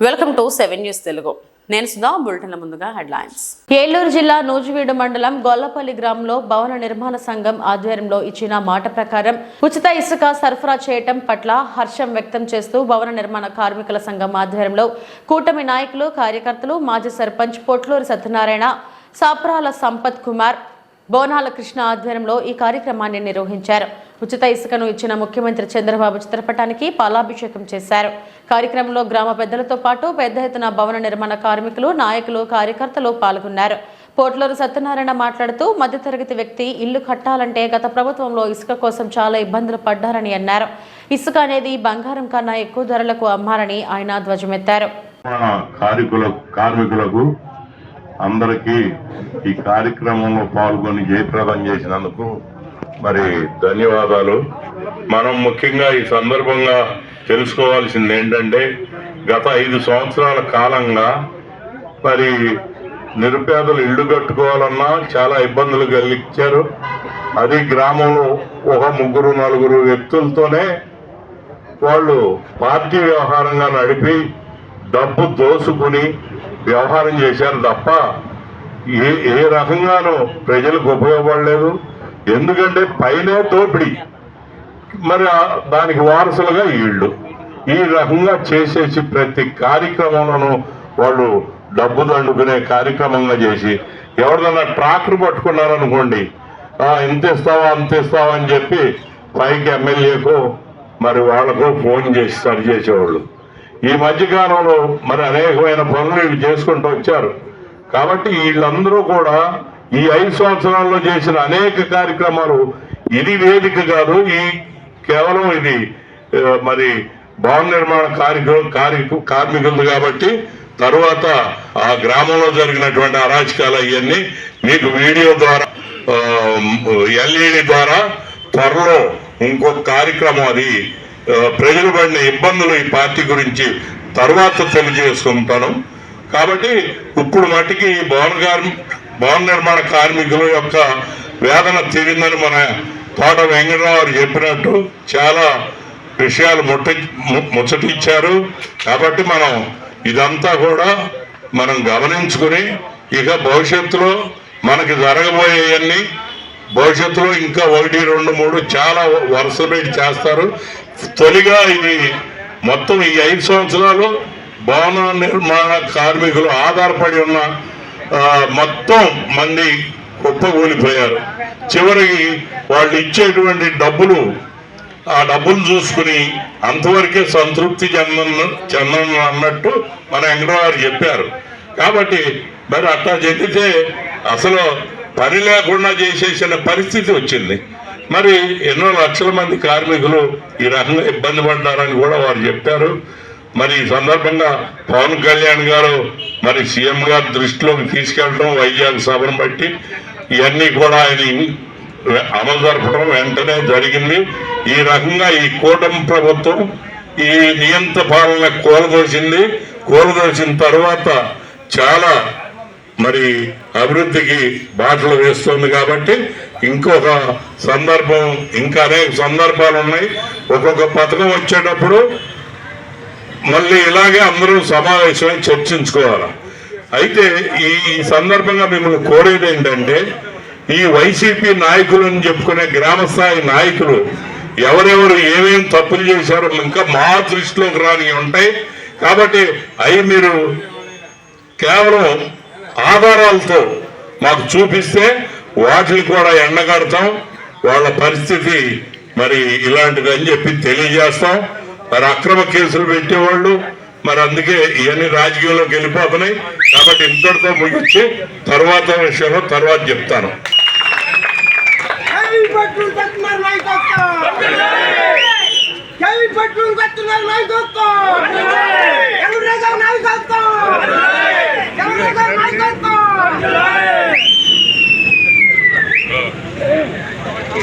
Welcome to seven news Telugu. నేను సుధా బులెటిన్ల ముందుగా headlines. Eluru జిల్లా నూజివీడు మండలం గొల్లపల్లి గ్రామంలో భవన నిర్మాణ సంఘం ఆధ్వర్యంలో ఇచ్చిన మాట ప్రకారం ఉచిత ఇసుక సరఫరా చేయటం పట్ల హర్షం వ్యక్తం చేస్తూ భవన నిర్మాణ కార్మికుల సంఘం ఆధ్వర్యంలో కూటమి నాయకులు కార్యకర్తలు మాజీ సర్పంచ్ పొట్లూరి సత్యనారాయణ సాప్రాల సంపత్ కుమార్ బోనాల కృష్ణ ఆధ్వర్యంలో ఈ కార్యక్రమాన్ని నిర్వహించారు. ఉచిత ఇసుకను ఇచ్చిన ముఖ్యమంత్రి చంద్రబాబు చిత్రపటానికి పాలాభిషేకం చేశారు. కార్యక్రమంలో గ్రామ పెద్దలతో పాటు పెద్ద ఎత్తున భవన నిర్మాణ కార్మికులు నాయకులు కార్యకర్తలు పాల్గొన్నారు. పోట్లూరు సత్యనారాయణ మాట్లాడుతూ మధ్యతరగతి వ్యక్తి ఇల్లు కట్టాలంటే గత ప్రభుత్వంలో ఇసుక కోసం చాలా ఇబ్బందులు పడ్డారని అన్నారు. ఇసుక అనేది బంగారం కన్నా ఎక్కువ ధరలకు అమ్మారని ఆయన ధ్వజమెత్తారు. కార్మికులకు అందరికీ ఈ కార్యక్రమంలో పాల్గొని జయప్రదం చేసినందుకు మరి ధన్యవాదాలు. మనం ముఖ్యంగా ఈ సందర్భంగా తెలుసుకోవాల్సింది ఏంటంటే గత ఐదు సంవత్సరాల కాలంగా మరి నిరుపేదలు ఇల్లు కట్టుకోవాలన్నా చాలా ఇబ్బందులు కలిగించారు. అది గ్రామంలో ఒక ముగ్గురు నలుగురు వ్యక్తులతోనే వాళ్ళు పార్టీ వ్యవహారంగా నడిపి డబ్బు దోసుకుని వ్యవహారం చేశారు తప్ప ఏ ఏ రకంగానూ ప్రజలకు ఉపయోగపడలేదు. ఎందుకంటే పైనే తోపిడి. మరి దానికి వారసులుగా వీళ్ళు. ఈ రకంగా చేసేసి ప్రతి కార్యక్రమంలోనూ వాళ్ళు డబ్బు దండుకునే కార్యక్రమంగా చేసి ఎవరిదన్నా ట్రాక్టర్ పట్టుకున్నారనుకోండి ఇంత ఇస్తావా అంత ఇస్తావా అని చెప్పి పైకి ఎమ్మెల్యేకు మరి వాళ్ళకు ఫోన్ చేసి సరి చేసేవాళ్ళు. ఈ మధ్యకాలంలో మరి అనేకమైన పనులు వీళ్ళు చేసుకుంటూ వచ్చారు. కాబట్టి వీళ్ళందరూ కూడా ఈ ఐదు సంవత్సరాల్లో చేసిన అనేక కార్యక్రమాలు ఇది వేదిక కాదు ఈ కేవలం ఇది మరి భవన నిర్మాణ కార్యక్రమం కార్య కార్మికులు కాబట్టి తరువాత ఆ గ్రామంలో జరిగినటువంటి అరాచకాలు అవన్నీ మీకు వీడియో ద్వారా ఎల్ఈడి ద్వారా త్వరలో ఇంకొక కార్యక్రమం అది ప్రజలు పడిన ఇబ్బందులు ఈ పార్టీ గురించి తర్వాత తెలియజేసుకుంటాను. కాబట్టి ఇప్పుడు మటుకి ఈ భవన కార్మి భవన నిర్మాణ కార్మికుల యొక్క వేదన తీరిందని మన తోట వెంకటరావు గారు చెప్పినట్టు చాలా విషయాలు ముట్ట ము- ముచ్చటిచ్చారు. కాబట్టి మనం ఇదంతా కూడా మనం గమనించుకుని ఇక భవిష్యత్తులో మనకి జరగబోయేవన్నీ భవిష్యత్తులో ఇంకా ఒకటి రెండు మూడు చాలా వరుస పెట్టి చేస్తారు. తొలిగా ఇది మొత్తం ఈ ఐదు సంవత్సరాలు భవన నిర్మాణ కార్మికులు ఆధారపడి ఉన్న మొత్తం మంది కుప్పగూలిపోయారు చివరికి వాళ్ళు ఇచ్చేటువంటి డబ్బులు ఆ డబ్బులు చూసుకుని అంతవరకే సంతృప్తి చెందను చెందను అన్నట్టు మన వెంకటరావు చెప్పారు. కాబట్టి మరి అట్లా చెందితే అసలు పని లేకుండా చేసేసిన పరిస్థితి వచ్చింది. మరి ఎన్నో లక్షల మంది కార్మికులు ఈ రకంగా ఇబ్బంది పడ్డారని కూడా వారు చెప్పారు. మరి ఈ సందర్భంగా పవన్ కళ్యాణ్ గారు మరి సీఎం గారు దృష్టిలోకి తీసుకెళ్ళడం వైజాగ్ సభను బట్టి ఇవన్నీ కూడా ఆయన అమలు జరపడం వెంటనే జరిగింది. ఈ రకంగా ఈ కూటమి ప్రభుత్వం ఈ నియంత్ర పాలన కూలదోసింది కూలదోసిన తర్వాత చాలా మరి అభివృద్ధికి బాటలు వేస్తుంది కాబట్టి ఇంకొక సందర్భం ఇంకా అనేక సందర్భాలు ఉన్నాయి. ఒక్కొక్క పథకం వచ్చేటప్పుడు మళ్ళీ ఇలాగే అందరూ సమావేశమై చర్చించుకోవాలి? అయితే ఈ సందర్భంగా మిమ్మల్ని కోరేది ఏంటంటే ఈ వైసీపీ నాయకులు అని చెప్పుకునే గ్రామస్థాయి నాయకులు ఎవరెవరు ఏమేమి తప్పులు చేశారో ఇంకా మా దృష్టిలోకి రాని ఉంటాయి. కాబట్టి అవి మీరు కేవలం ఆధారాలతో మాకు చూపిస్తే వాటిని కూడా ఎండగడతాం. వాళ్ళ పరిస్థితి మరి ఇలాంటిది అని చెప్పి తెలియజేస్తాం. మరి అక్రమ కేసులు పెట్టేవాళ్ళు మరి అందుకే ఇవన్నీ రాజకీయంలోకి వెళ్ళిపోతున్నాయి. కాబట్టి ఇంతటితో ముగించి తర్వాత విషయంలో తర్వాత చెప్తాను. జై